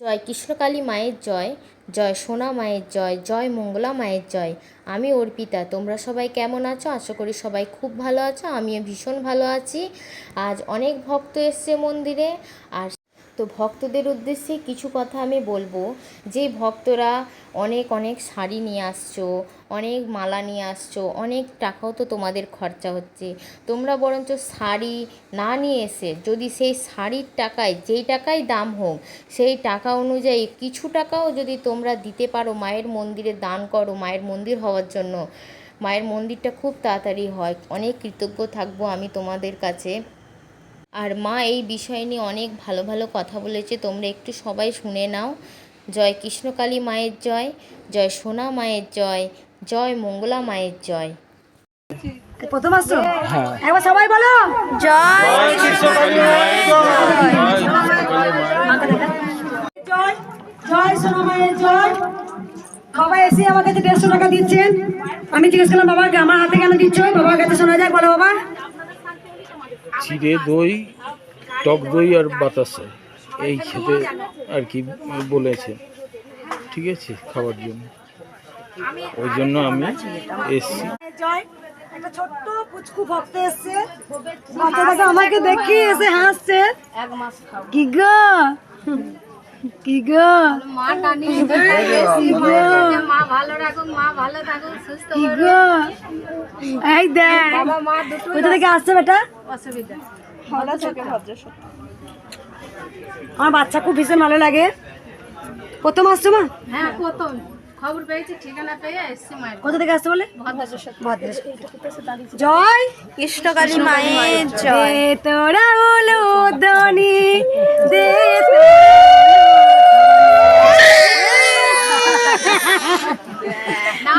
জয় কৃষ্ণকালী মায়ের জয় জয় সোনা মায়ের জয় জয় মঙ্গলা মায়ের জয়। আমি অর্পিতা, তোমরা সবাই কেমন আছো? আশা করি সবাই খুব ভালো আছো, আমিও ভীষণ ভালো আছি। আজ অনেক ভক্ত এসছে মন্দিরে, আর তো ভক্তদের উদ্দেশ্যে কিছু কথা আমি বলব। যে ভক্তরা অনেক অনেক শাড়ি নিয়ে আসছো, অনেক মালা নিয়ে আসছো, অনেক টাকাও তো তোমাদের খরচা হচ্ছে। তোমরা বরঞ্চ শাড়ি না নিয়ে এসে যদি সেই শাড়ির টাকায়, যেই টাকায় দাম হোক, সেই টাকা অনুযায়ী কিছু টাকাও যদি তোমরা দিতে পারো মায়ের মন্দিরে দান করো, মায়ের মন্দির হওয়ার জন্য, মায়ের মন্দিরটা খুব তাড়াতাড়ি হয়। অনেক কৃতজ্ঞ থাকব আমি তোমাদের কাছে। আর মা এই বিষয় নিয়ে অনেক ভালো ভালো কথা বলেছে। তোমরা একটু সবাই শুনে নাও। জয় কৃষ্ণকালী মায়ের জয় জয় সোনা মায়ের জয় জয় মঙ্গলা মায়ের জয়। প্রথম আসছো একবার সবাই বলো। জয় জয় সোনা মায়ের জয়। বাবা এসে আমার কাছে দেড়শো টাকা দিচ্ছেন। আমি জিজ্ঞেস করলাম বাবাকে আমার হাতে কেন দিচ্ছ? বাবার কাছে শোনা যায় বলো বাবা। চিড়ে দই টক দই আর বাতাসা এই খেতে আর কি বলেছে। ঠিক আছে খাবার জন্য। ওই জন্য আমি এসছি। জয় একটা ছোট্ট পুচকু ভক্ত এসছে। বাচ্চাটাকে আমাকে দেখি এসে হাসছে। কি গো? কি গো? কি গো? মা ভালো রাখুক মা ভালো থাকুক সুস্থ কি গো? এই দেখ। মা দুটো কোথা থেকে আসছে বেটা? অসুবিধা। আমার বাচ্চা খুব ভীষণ ভালো লাগে। প্রথম আসছো মা? হ্যাঁ প্রথম। খবর পেয়েছি ঠিকানা পেয়ে এসছি মায়ের কোথা থেকে আসছে বলে ভদ্রেশ্বর। জয় কৃষ্ণকালী মায়ের দে তোরা হলো দে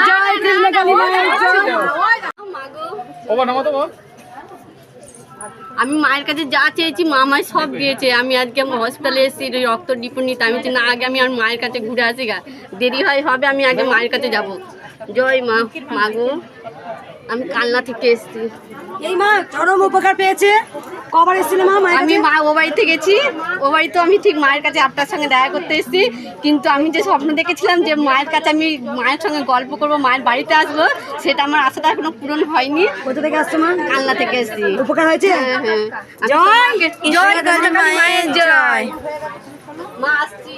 জয় কৃষ্ণকালী মায়ের জয় আমি মায়ের কাছে যা চেয়েছি মা আমায় সব দিয়েছে। আমি আজকে হসপিটালে এসেছি রক্ত ডিপো নিতে। আমি না, আগে আমি আর মায়ের কাছে ঘুরে আসি গা। দেরি হয়, হবে, আমি আগে মায়ের কাছে যাব। জয় মা মাগো আমি কান্না থেকে এসেছি। এই মা, চরম উপকার পেয়েছে। কবার এসেছিল মা আমি মা ও বাড়িতে গেছি। ও বাড়িতে আমি ঠিক মায়ের কাছে আপনার সঙ্গে দেখা করতে এসেছি। কিন্তু আমি যে স্বপ্ন দেখেছিলাম যে মায়ের কাছে আমি মায়ের সঙ্গে গল্প করব মায়ের বাড়িতে আসব সেটা আমার আশাটা এখনও পূরণ হয়নি। কোথা থেকে আসছে মা? কালনা থেকে এসেছি। উপকার হয়েছে? হ্যাঁ হ্যাঁ। জয় জয় মায়ের জয়। মা আসছি।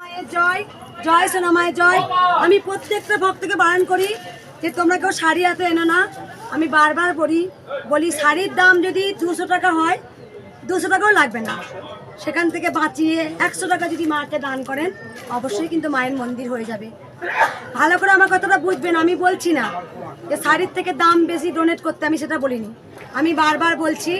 মায়ের জয় জয় সোনা মায়ের জয়। আমি প্রত্যেকটা ভক্তকে বারণ করি যে তোমরা কেউ শাড়ি হাতে এনো না, আমি বারবার বলি বলি শাড়ির দাম যদি দুশো টাকা হয়, দুশো টাকাও লাগবে না। সেখান থেকে বাঁচিয়ে একশো টাকা যদি মাকে দান করেন, অবশ্যই কিন্তু মায়ের মন্দির হয়ে যাবে। ভালো করে আমার কথাটা বুঝবেন, আমি বলছি না। যে শাড়ির থেকে দাম বেশি ডোনেট করতে আমি সেটা বলিনি। আমি বারবার বলছি,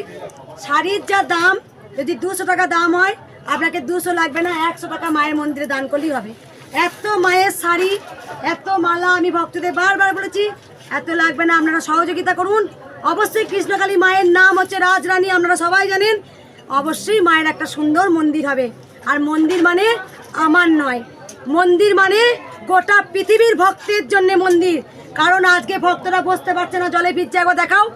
শাড়ির যা দাম, যদি দুশো টাকা দাম হয়, আপনাকে দুশো লাগবে না, একশো টাকা মায়ের মন্দিরে দান করলেই হবে। এত মায়ের শাড়ি, এত মালা আমি ভক্তদের বারবার বলেছি, এত লাগবে না, আপনারা সহযোগিতা করুন। অবশ্যই কৃষ্ণকালী মায়ের নাম হচ্ছে রাজরানী, আপনারা সবাই জানেন। অবশ্যই মায়ের একটা সুন্দর মন্দির হবে। আর মন্দির মানে আমার নয়। মন্দির মানে গোটা পৃথিবীর ভক্তের জন্য মন্দির। কারণ আজকে ভক্তরা বসতে পারছে না, জলে ভিজছে, একবার দেখাও।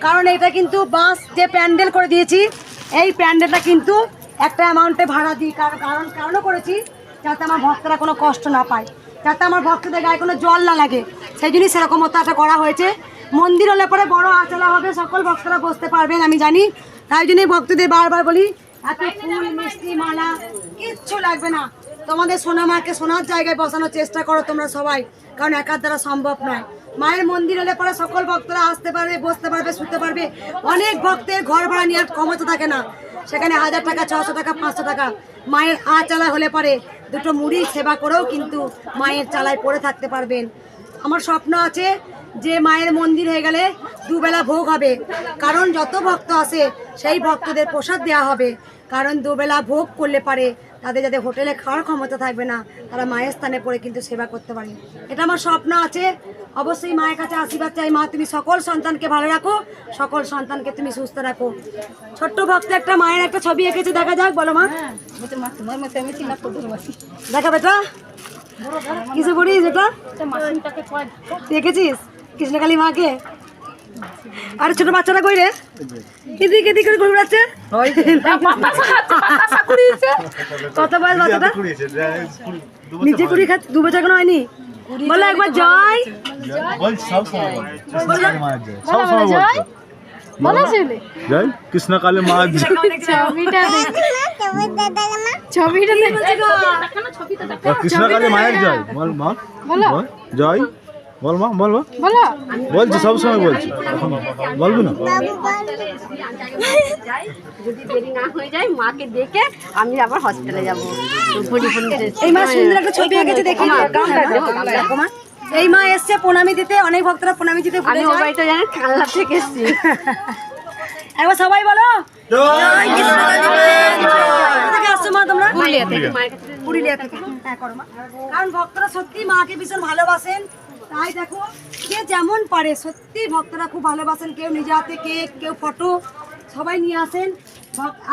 কারণ এটা কিন্তু বাস যে প্যান্ডেল করে দিয়েছি। এই প্যান্ডেলটা কিন্তু একটা অ্যামাউন্টে ভাড়া দিই। কারণ কারণ, কারণও করেছি। যাতে আমার ভক্তরা কোনো কষ্ট না পায়। যাতে আমার ভক্তদের গায়ে কোনো জল না লাগে। সেই জন্যই সেরকম একটা করা হয়েছে। মন্দির হলে পরে বড় আচলা হবে, সকল ভক্তরা বসতে পারবেন, আমি জানি। তাই জন্যই ভক্তদের বারবার বলি, এত ফুল, মিষ্টি, মালা, কিচ্ছু লাগবে না। তোমাদের সোনা মাকে সোনার জায়গায় বসানোর চেষ্টা করো তোমরা সবাই, কারণ একার দ্বারা সম্ভব নয়। মায়ের মন্দির হলে পরে সকল ভক্তরা আসতে পারবে, বসতে পারবে, শুতে পারবে। অনেক ভক্তের ঘর ভাড়া নেওয়ার ক্ষমতা থাকে না। সেখানে হাজার টাকা, ছশো টাকা, পাঁচশো টাকা। মায়ের আ চালা হলে পরে দুটো মুড়ি সেবা করেও কিন্তু মায়ের চালায় পড়ে থাকতে পারবেন। আমার স্বপ্ন আছে যে মায়ের মন্দির হয়ে গেলে দুবেলা ভোগ হবে। কারণ যত ভক্ত আসে, সেই ভক্তদের প্রসাদ দেওয়া হবে। কারণ দুবেলা ভোগ করলে পারে তাদের যাদের হোটেলে খাওয়ার ক্ষমতা থাকবে না তারা মায়ের স্থানে পড়ে কিন্তু সেবা করতে পারে। এটা আমার স্বপ্ন আছে। অবশ্যই মায়ের কাছে আশীর্বাদ চাই। মা তুমি সকল সন্তানকে ভালো রাখো। সকল সন্তানকে তুমি সুস্থ রাখো। ছোট্ট ভক্ত একটা মায়ের একটা ছবি এঁকেছে দেখা যাক বলো মা। দেখা বেটা। কিসে পড়িস এটা? দেখেছিস কৃষ্ণকালী মাকে? আর ছোট বাচ্চারা কই রে? এদিকে এদিকে করে ঘুরে বেড়াচ্ছে? কত বয়স বাচ্চাটা? নিচে কুড়ি খাচ্ছে দু বছর কোনো হয়নি? বলো একবার জয়। জয়। সব সময় বলছি বলো ছেলে জয় কৃষ্ণকালী মায়ের জয়। ছবিটা দেখ। ছবিটা দেখ। কৃষ্ণকালী মায়ের জয়। বল মা। বল। জয়। বল মা বল বল। বলছি সব সময় বলছি। বলবি না? যদি দেরি না হয়ে যায় মাকে দেখে আমি আবার হসপিটালে যাব। এই মা সুন্দর একটা ছবি এঁকেছে দেখি এই মা এসছে প্রণামী দিতে অনেক ভক্তরা প্রণামী দিতে আমি ও থেকে এসেছি। একবার সবাই বলো। আসছো মা তোমরা? পুরুলিয়া থেকে। হ্যাঁ করো মা। কারণ ভক্তরা সত্যি মাকে ভীষণ ভালোবাসেন। তাই দেখো কে যেমন পারে, সত্যি ভক্তরা খুব ভালোবাসেন। কেউ নিজে হাতে কেক, কেউ ফটো, সবাই নিয়ে আসেন।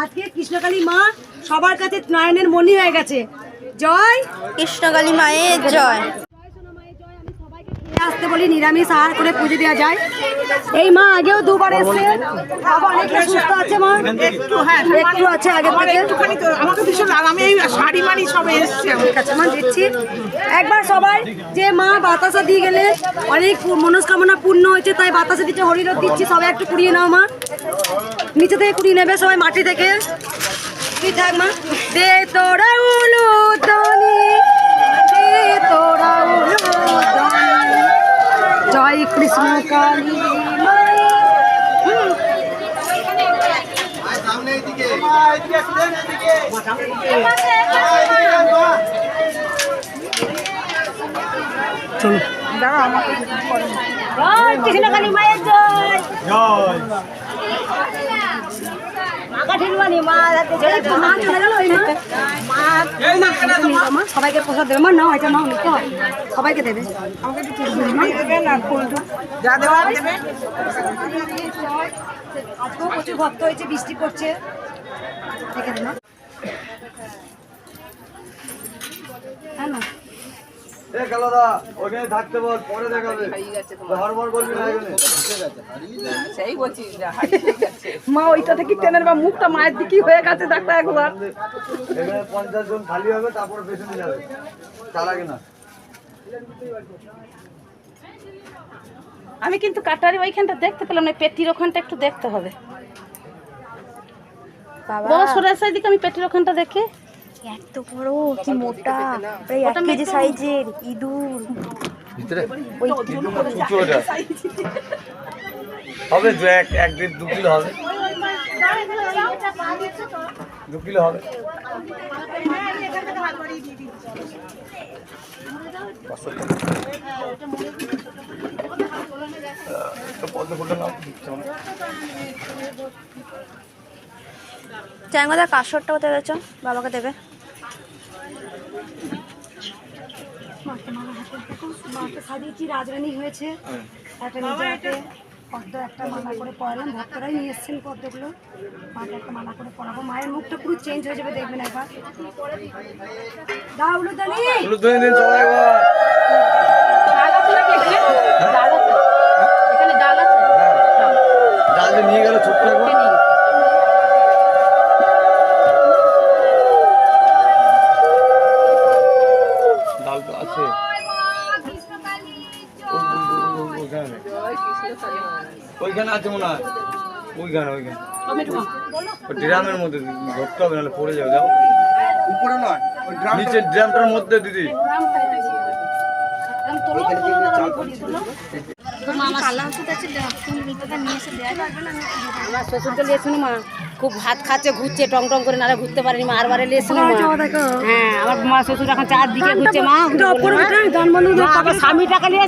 আজকে কৃষ্ণকালী মা সবার কাছে নয়নের মনি হয়ে গেছে। জয় কৃষ্ণকালী মায়ের জয়। আসতে বলি নিরামিষ আহার করে পুজো দেওয়া যায়। এই মা আগেও দুবার এসছে। বাবা অনেকটা সুস্থ আছে মা। একটু হ্যাঁ একটু আছে আগে থেকে। একটুখানি তো আমাকে ভীষণ আমি এই শাড়ি মাড়ি সব এসছে আমার কাছে। মা দিচ্ছি। একবার সবাই যে মা বাতাসা দিয়ে গেলে অনেক মনস্কামনা পূর্ণ হয়েছে তাই বাতাসা দিচ্ছে হরিরথ দিচ্ছি। সবাই একটু কুড়িয়ে নাও মা। নিচে থেকে কুড়িয়ে নেবে সবাই মাটি থেকে। কি থাক মা। দে তোরা উলু দনি দে তোরা উলু দনি জয় কৃষ্ণ কালী হুম। জয়। কৃষ্ণকালী মায়ের জয়। জয় মা চলে গেল ওই মা মা মা, মা সবাইকে প্রসাদ দেবে। মা নাও এটা নাও নিতে হয় সবাইকে দেবে। দিবি। দেবে না দেবে। আজকেও প্রচুর ভক্ত হয়েছে বৃষ্টি পড়ছে। দেখে দিন হ্যাঁ না ওখানে থাকতে বল পরে দেখাবে। হরমর বলবি না এখানে। মা ওইটা থেকে টেনের বা মুখটা মায়ের দিকেই হয়ে গেছে দেখো একবার। এখানে পঞ্চাশ জন খালি হবে তারপর পেছনে যাবে। তার আগে না। আমি কিন্তু কাটারি ওইখানটা দেখতে পেলাম না পেটির ওখানটা একটু দেখতে হবে। বাবা। সরে আসার দিকে আমি পেটির ওখানটা দেখি। এত বড়? কি মোটা? প্রায় এক কেজি সাইজের ইঁদুর। ভিতরে? ওটা হবে দু এক এক দেড় দু কিলো হবে। দু কিলো হবে। পদ্ম ফুলটা নাও। চ্যাংদা কাশরটা কোথায় গেছ বাবাকে দেবে। সাজিয়েছি রাজরানী হয়েছে একটা নিজে হাতে একটা মালা করে পরালাম ভক্তরাই নিয়ে এসছেন পদ্মগুলো মাকে একটা মালা করে পরাবো মায়ের মুখটা পুরো চেঞ্জ হয়ে যাবে দেখবেন একবার দাও উলুদানি ওইখানে আছে মনে হয়। ওইখানে ওইখানে। ড্রামের মধ্যে হবে নাহলে পড়ে যাবে যাও। উপরে নয় নিচের ড্রামটার মধ্যে দিদি। আমার শ্বশুরকে লিয়েছিল মা। খুব ভাত খাচ্ছে ঘুরছে টং টং করে নারে ঘুরতে পারেনি মা। আরবারে দেখো। হ্যাঁ আমার মা শ্বশুর এখন চারদিকে ঘুরছে মা। একটু অপর গান বন্ধ মা, আমার স্বামীটাকে নিয়ে